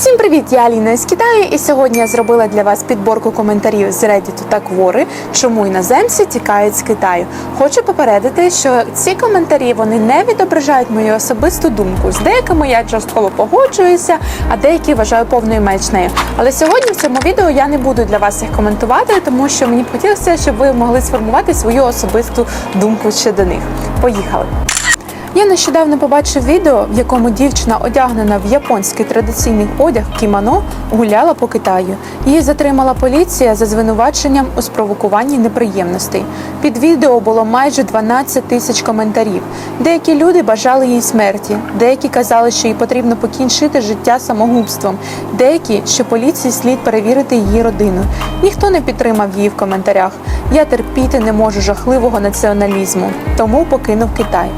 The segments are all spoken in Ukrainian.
Всім привіт! Я Аліна із Китаю, і сьогодні я зробила для вас підборку коментарів з Reddit та Quora, чому іноземці тікають з Китаю. Хочу попередити, що ці коментарі вони не відображають мою особисту думку. З деякими я частково погоджуюся, а деякі вважаю повною маячнею. Але сьогодні в цьому відео я не буду для вас їх коментувати, тому що мені б хотілося, щоб ви могли сформувати свою особисту думку щодо них. Поїхали! Я нещодавно побачив відео, в якому дівчина, одягнена в японський традиційний одяг кімоно, гуляла по Китаю. Її затримала поліція за звинуваченням у спровокуванні неприємностей. Під відео було майже 12 тисяч коментарів. Деякі люди бажали їй смерті, деякі казали, що їй потрібно покінчити життя самогубством, деякі, що поліції слід перевірити її родину. Ніхто не підтримав її в коментарях. Я терпіти не можу жахливого націоналізму, тому покинув Китай.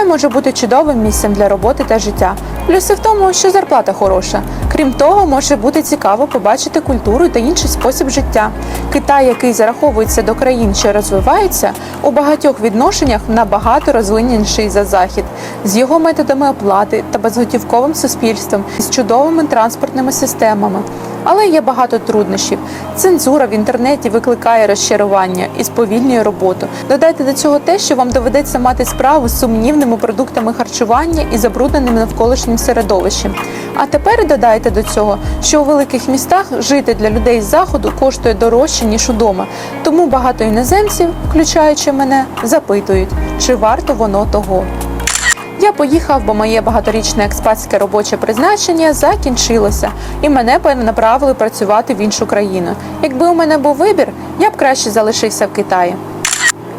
Китай може бути чудовим місцем для роботи та життя. Плюси в тому, що зарплата хороша. Крім того, може бути цікаво побачити культуру та інший спосіб життя. Китай, який зараховується до країн, що розвиваються, у багатьох відношеннях набагато розвиненіший за захід, з його методами оплати та безготівковим суспільством, з чудовими транспортними системами. Але є багато труднощів. Цензура в інтернеті викликає розчарування і сповільнює роботу. Додайте до цього те, що вам доведеться мати справу з сумнівними продуктами харчування і забрудненим навколишнім середовищем. А тепер додайте до цього, що у великих містах жити для людей з заходу коштує дорожче ніж удома. Тому багато іноземців, включаючи мене, запитують, чи варто воно того. Я поїхав, бо моє багаторічне експатське робоче призначення закінчилося, і мене перенаправили працювати в іншу країну. Якби у мене був вибір, я б краще залишився в Китаї.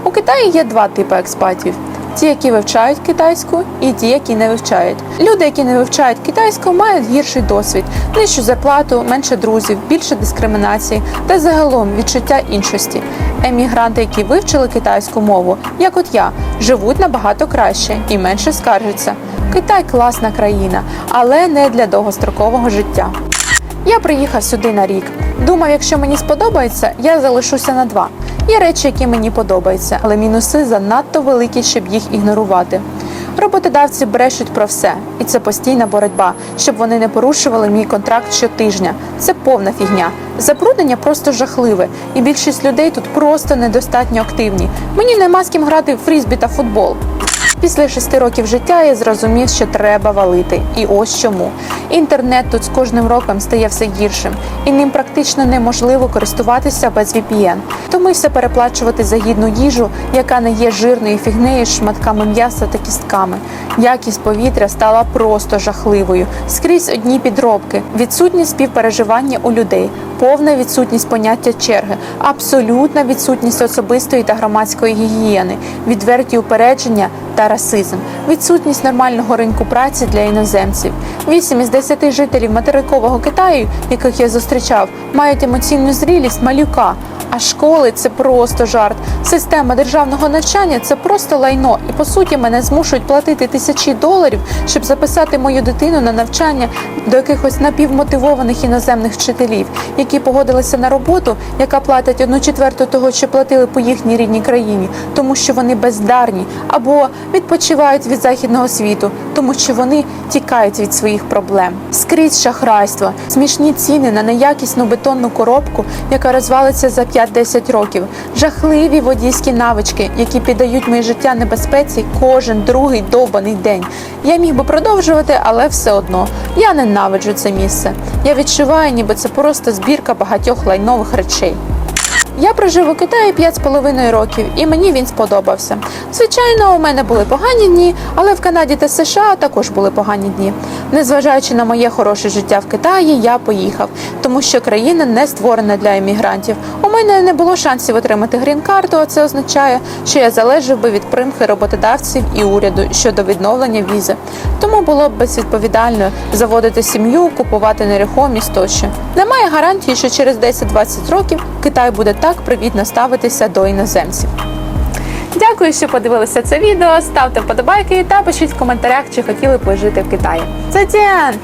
У Китаї є два типи експатів: ті, які вивчають китайську, і ті, які не вивчають. Люди, які не вивчають китайську, мають гірший досвід, нижчу зарплату, менше друзів, більше дискримінації та загалом відчуття іншості. Емігранти, які вивчили китайську мову, як от я, живуть набагато краще і менше скаржаться. Китай класна країна, але не для довгострокового життя. Я приїхав сюди на рік. Думав, якщо мені сподобається, я залишуся на два. Є речі, які мені подобаються, але мінуси занадто великі, щоб їх ігнорувати. Роботодавці брешуть про все, і це постійна боротьба, щоб вони не порушували мій контракт щотижня. Це повна фігня. Забруднення просто жахливе, і більшість людей тут просто недостатньо активні. Мені нема з ким грати в фрізбі та футбол. Після шести років життя я зрозумів, що треба валити. І ось чому. Інтернет тут з кожним роком стає все гіршим, і ним практично неможливо користуватися без VPN. Все переплачувати за гідну їжу, яка не є жирною фігнею з шматками м'яса та кістками. Якість повітря стала просто жахливою. Скрізь одні підробки, відсутність співпереживання у людей, повна відсутність поняття черги, абсолютна відсутність особистої та громадської гігієни, відверті упередження та расизм, відсутність нормального ринку праці для іноземців. Вісім із десяти жителів материкового Китаю, яких я зустрічав, мають емоційну зрілість малюка. А школи це просто жарт. Система державного навчання це просто лайно. І по суті мене змушують платити тисячі доларів, щоб записати мою дитину на навчання до якихось напівмотивованих іноземних вчителів, які погодилися на роботу, яка платить одну четверту того, що платили по їхній рідній країні, тому що вони бездарні або відпочивають від західного світу, тому що вони тікають від своїх проблем. Скрізь шахрайство, смішні ціни на неякісну бетонну коробку, яка розвалиться за 5-10 років, жахливі водійські навички, які піддають моє життя небезпеці кожен другий довбаний день. Я міг би продовжувати, але все одно я ненавиджу це місце. Я відчуваю, ніби це просто збірка багатьох лайнових речей. Я прожив у Китаї 5,5 років, і мені він сподобався. Звичайно, у мене були погані дні, але в Канаді та США також були погані дні. Незважаючи на моє хороше життя в Китаї, я поїхав, тому що країна не створена для емігрантів. У мене не було шансів отримати грін-карту, а це означає, що я залежав би від примхи роботодавців і уряду щодо відновлення візи. Тому було б безвідповідально заводити сім'ю, купувати нерухомість тощо. Немає гарантії, що через 10-20 років Китай буде так привітно ставитися до іноземців. Дякую, що подивилися це відео. Ставте вподобайки та пишіть в коментарях, чи хотіли б жити в Китаї. Затян!